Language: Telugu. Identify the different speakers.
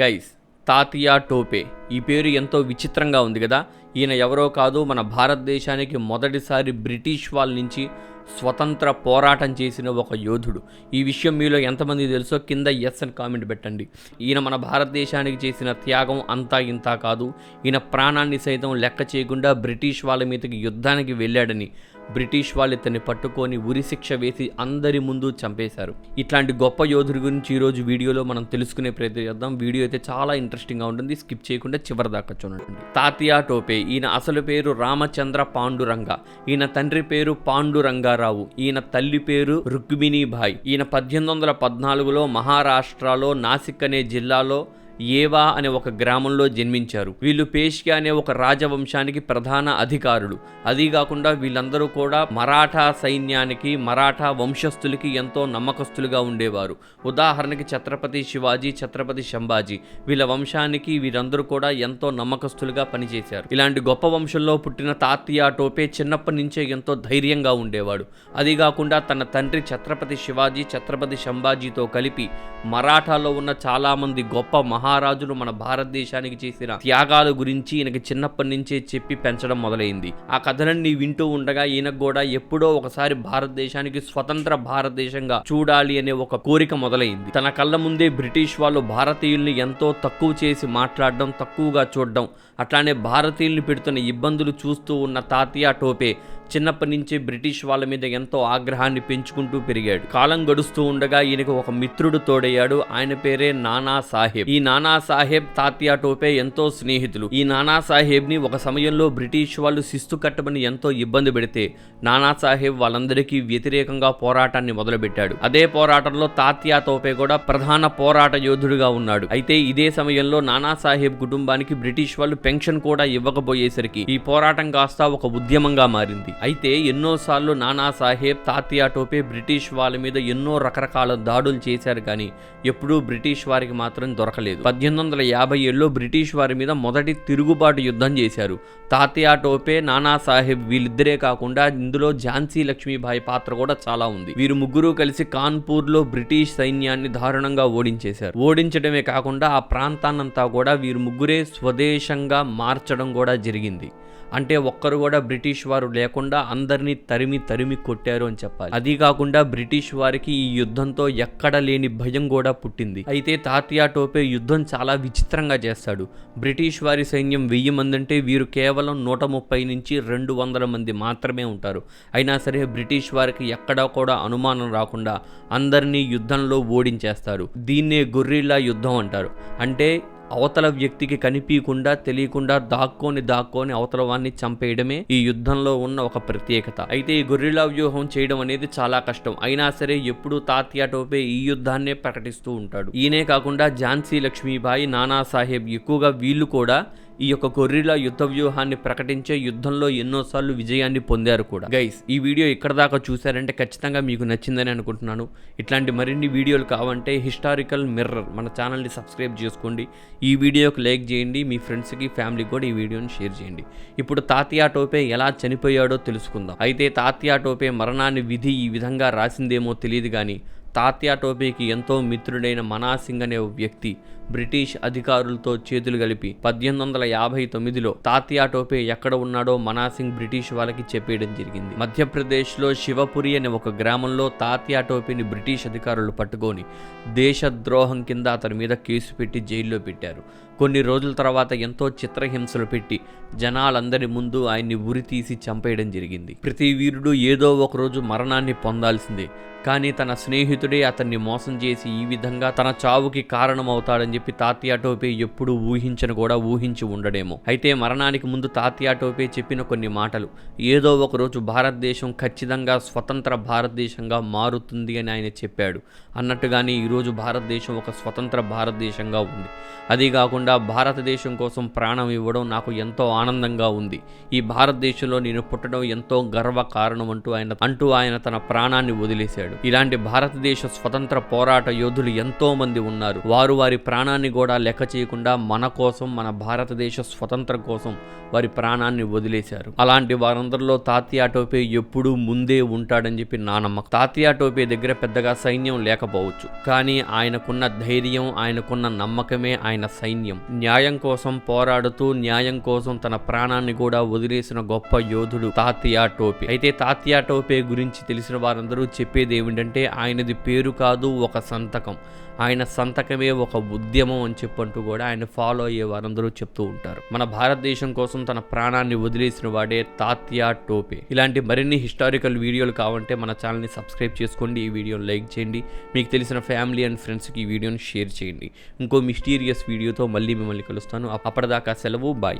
Speaker 1: గైస్ తాతియా టోపే. ఈ పేరు ఎంతో విచిత్రంగా ఉంది కదా. ఈయన ఎవరో కాదు మన భారతదేశానికి మొదటిసారి బ్రిటిష్ వాళ్ళ నుంచి స్వతంత్ర పోరాటం చేసిన ఒక యోధుడు. ఈ విషయం మీలో ఎంతమంది తెలుసో కింద ఎస్ అని కామెంట్ పెట్టండి. ఈయన మన భారతదేశానికి చేసిన త్యాగం అంతా ఇంతా కాదు. ఈయన ప్రాణాన్ని సైతం లెక్క చేయకుండా బ్రిటిష్ వాళ్ళ మీదకి యుద్ధానికి వెళ్ళాడని బ్రిటిష్ వాళ్ళు ఇతన్ని పట్టుకొని ఉరిశిక్ష వేసి అందరి ముందు చంపేశారు. ఇట్లాంటి గొప్ప యోధుడి గురించి ఈరోజు వీడియోలో మనం తెలుసుకునే ప్రయత్నం చేద్దాం. వీడియో అయితే చాలా ఇంట్రెస్టింగ్గా ఉంటుంది. స్కిప్ చేయకుండా చివరి దాకా చూడండి. తాతియా టోపే ఈయన అసలు పేరు రామచంద్ర పాండురంగ. ఈయన తండ్రి పేరు రావు. ఈయన తల్లి పేరు రుక్మిణీభాయ్ ఈయన పద్దెనిమిది వందల పద్నాలుగులో మహారాష్ట్రలో నాసిక్ అనే జిల్లాలో ఏవా అనే ఒక గ్రామంలో జన్మించారు. వీళ్ళు పేష్కి అనే ఒక రాజవంశానికి ప్రధాన అధికారులు. అదీ కాకుండా వీళ్ళందరూ కూడా మరాఠా సైన్యానికి మరాఠా వంశస్థులకి ఎంతో నమ్మకస్తులుగా ఉండేవారు. ఉదాహరణకి ఛత్రపతి శివాజీ ఛత్రపతి శంభాజీ. వీళ్ళ వంశానికి వీరందరూ కూడా ఎంతో నమ్మకస్తులుగా పనిచేశారు. ఇలాంటి గొప్ప వంశంలో పుట్టిన తాతయ్య టోపే చిన్నప్పటి నుంచే ఎంతో ధైర్యంగా ఉండేవాడు. అది కాకుండా తన తండ్రి ఛత్రపతి శివాజీ ఛత్రపతి శంభాజీతో కలిపి మరాఠాలో ఉన్న చాలామంది గొప్ప మహా మహారాజులు మన భారతదేశానికి చేసిన త్యాగాల గురించి ఈయనకి చిన్నప్పటి నుంచే చెప్పి పెంచడం మొదలైంది. ఆ కథలన్నీ వింటూ ఉండగా ఈయనకు కూడా ఎప్పుడో ఒకసారి భారతదేశానికి స్వతంత్ర భారతదేశంగా చూడాలి అనే ఒక కోరిక మొదలైంది. తన కళ్ళ ముందే బ్రిటిష్ వాళ్ళు భారతీయుల్ని ఎంతో తక్కువ చేసి మాట్లాడడం తక్కువగా చూడడం అట్లానే భారతీయుల్ని పెడుతున్న ఇబ్బందులు చూస్తూ ఉన్న తాతియా టోపే చిన్నప్పటి నుంచి బ్రిటిష్ వాళ్ళ మీద ఎంతో ఆగ్రహాన్ని పెంచుకుంటూ పెరిగాడు. కాలం గడుస్తూ ఉండగా ఈయనకు ఒక మిత్రుడు తోడయ్యాడు. ఆయన పేరే నానా సాహెబ్. ఈ నానా సాహెబ్ తాత్యా టోపే ఎంతో స్నేహితులు. ఈ నానా సాహెబ్ని ఒక సమయంలో బ్రిటిష్ వాళ్ళు శిస్తు కట్టమని ఎంతో ఇబ్బంది పెడితే నానా సాహెబ్ వాళ్ళందరికీ వ్యతిరేకంగా పోరాటాన్ని మొదలుపెట్టాడు. అదే పోరాటంలో తాత్యా తోపే కూడా ప్రధాన పోరాట యోధుడుగా ఉన్నాడు. అయితే ఇదే సమయంలో నానా సాహెబ్ కుటుంబానికి బ్రిటిష్ వాళ్ళు పెన్షన్ కూడా ఇవ్వకపోయేసరికి ఈ పోరాటం కాస్త ఒక ఉద్యమంగా మారింది. అయితే ఎన్నోసార్లు నానా సాహెబ్ టోపే బ్రిటిష్ వాళ్ళ మీద ఎన్నో రకరకాల దాడులు చేశారు కానీ ఎప్పుడూ బ్రిటిష్ వారికి మాత్రం దొరకలేదు. పద్దెనిమిది వందల యాభై ఏడులో బ్రిటిష్ వారి మీద మొదటి తిరుగుబాటు యుద్ధం చేశారు. తాతియా టోపే నానా సాహెబ్ వీళ్ళిద్దరే కాకుండా ఇందులో ఝాన్సీ లక్ష్మీబాయి పాత్ర కూడా చాలా ఉంది. వీరు ముగ్గురు కలిసి కాన్పూర్లో బ్రిటిష్ సైన్యాన్ని దారుణంగా ఓడించేశారు. ఓడించడమే కాకుండా ఆ ప్రాంతాన్నంతా కూడా వీరు ముగ్గురే స్వదేశంగా మార్చడం కూడా జరిగింది. అంటే ఒక్కరు కూడా బ్రిటిష్ వారు లేకుండా అందరినీ తరిమి తరిమి కొట్టారు అని చెప్పాలి. అది కాకుండా బ్రిటిష్ వారికి ఈ యుద్ధంతో ఎక్కడ లేని భయం కూడా పుట్టింది. అయితే తాతియా టోపే యుద్ధం చాలా విచిత్రంగా చేస్తాడు. బ్రిటిష్ వారి సైన్యం వెయ్యి మంది అంటే వీరు కేవలం నూట ముప్పై నుంచి రెండు వందల మంది మాత్రమే ఉంటారు. అయినా సరే బ్రిటిష్ వారికి ఎక్కడా కూడా అనుమానం రాకుండా అందరినీ యుద్ధంలో ఓడించేస్తారు. దీన్నే గొర్రిల్లా యుద్ధం అంటారు. అంటే అవతల వ్యక్తికి కనిపించకుండా తెలియకుండా దాక్కొని దాక్కొని అవతల వాన్ని చంపేయడమే ఈ యుద్ధంలో ఉన్న ఒక ప్రత్యేకత. అయితే ఈ గొర్రెలా వ్యూహం చేయడం అనేది చాలా కష్టం. అయినా సరే ఎప్పుడూ తాత్యా టోపే ఈ యుద్ధాన్నే ప్రకటిస్తూ ఉంటాడు. ఈయనే కాకుండా ఝాన్సీ లక్ష్మీబాయి నానా సాహెబ్ ఎక్కువగా వీళ్ళు కూడా ఈ యొక్క గొర్రెల యుద్ధ వ్యూహాన్ని ప్రకటించే యుద్ధంలో ఎన్నోసార్లు విజయాన్ని పొందారు కూడా. గైస్ ఈ వీడియో ఇక్కడ దాకా చూసారంటే ఖచ్చితంగా మీకు నచ్చిందని అనుకుంటున్నాను. ఇట్లాంటి మరిన్ని వీడియోలు కావంటే హిస్టారికల్ మిర్రర్ మన ఛానల్ని సబ్స్క్రైబ్ చేసుకోండి. ఈ వీడియోకి లైక్ చేయండి. మీ ఫ్రెండ్స్కి ఫ్యామిలీకి కూడా ఈ వీడియోని షేర్ చేయండి. ఇప్పుడు తాతియా టోపే ఎలా చనిపోయాడో తెలుసుకుందాం. అయితే తాతియా టోపే మరణాన్ని విధి ఈ విధంగా రాసిందేమో తెలియదు కానీ తాత్యా టోపీకి ఎంతో మిత్రుడైన మనాసింగ్ అనే ఓ వ్యక్తి బ్రిటిష్ అధికారులతో చేతులు కలిపి పద్దెనిమిది వందల యాభై తొమ్మిదిలో తాత్యా టోపే ఎక్కడ ఉన్నాడో మనాసింగ్ బ్రిటిష్ వాళ్ళకి చెప్పేయడం జరిగింది. మధ్యప్రదేశ్లో శివపురి అనే ఒక గ్రామంలో తాత్యా టోపీని బ్రిటిష్ అధికారులు పట్టుకొని దేశద్రోహం కింద అతని మీద కేసు పెట్టి జైల్లో పెట్టారు. కొన్ని రోజుల తర్వాత ఎంతో చిత్రహింసలు పెట్టి జనాలందరి ముందు ఆయన్ని ఉరి తీసి చంపేయడం జరిగింది. ప్రతి వీరుడు ఏదో ఒక రోజు మరణాన్ని పొందాల్సిందే. కానీ తన స్నేహితుడు అతన్ని మోసం చేసి ఈ విధంగా తన చావుకి కారణమవుతాడని చెప్పి తాత్యా టోపే ఎప్పుడు ఊహించను కూడా ఊహించి ఉండడేమో. అయితే మరణానికి ముందు తాత్యా టోపే చెప్పిన కొన్ని మాటలు. ఏదో ఒకరోజు భారతదేశం ఖచ్చితంగా స్వతంత్ర భారతదేశంగా మారుతుంది అని ఆయన చెప్పాడు. అన్నట్టుగానే ఈరోజు భారతదేశం ఒక స్వతంత్ర భారతదేశంగా ఉంది. అది కాకుండా భారతదేశం కోసం ప్రాణం ఇవ్వడం నాకు ఎంతో ఆనందంగా ఉంది. ఈ భారతదేశంలో నేను పుట్టడం ఎంతో గర్వ కారణం అంటూ ఆయన అంటూ ఆయన తన ప్రాణాన్ని వదిలేశాడు. ఇలాంటి భారతదేశ భారతదేశ స్వతంత్ర పోరాట యోధులు ఎంతో మంది ఉన్నారు. వారు వారి ప్రాణాన్ని కూడా లెక్క చేయకుండా మన కోసం మన భారతదేశ స్వతంత్రం కోసం వారి ప్రాణాన్ని వదిలేశారు. అలాంటి వారందరిలో తాత్యా టోపే ఎప్పుడూ ముందే ఉంటాడని చెప్పి నా నమ్మకం. తాత్యా టోపే దగ్గర పెద్దగా సైన్యం లేకపోవచ్చు. కానీ ఆయనకున్న ధైర్యం ఆయనకున్న నమ్మకమే ఆయన సైన్యం. న్యాయం కోసం పోరాడుతూ న్యాయం కోసం తన ప్రాణాన్ని కూడా వదిలేసిన గొప్ప యోధుడు తాతియా టోపే. అయితే తాతియా టోపే గురించి తెలిసిన వారందరూ చెప్పేది ఏమిటంటే ఆయనది పేరు కాదు ఒక సంతకం. ఆయన సంతకమే ఒక ఉద్యమం అని చెప్పంటూ కూడా ఆయన ఫాలో అయ్యే వారందరూ చెప్తూ ఉంటారు. మన భారతదేశం కోసం తన ప్రాణాన్ని వదిలేసిన వాడే తాత్యా టోపే. ఇలాంటి మరిన్ని హిస్టారికల్ వీడియోలు కావంటే మన ఛానల్ని సబ్స్క్రైబ్ చేసుకోండి. ఈ వీడియోని లైక్ చేయండి. మీకు తెలిసిన ఫ్యామిలీ అండ్ ఫ్రెండ్స్కి ఈ వీడియోని షేర్ చేయండి. ఇంకో మిస్టీరియస్ వీడియోతో మళ్ళీ మిమ్మల్ని కలుస్తాను. అప్పటిదాకా సెలవు. బాయ్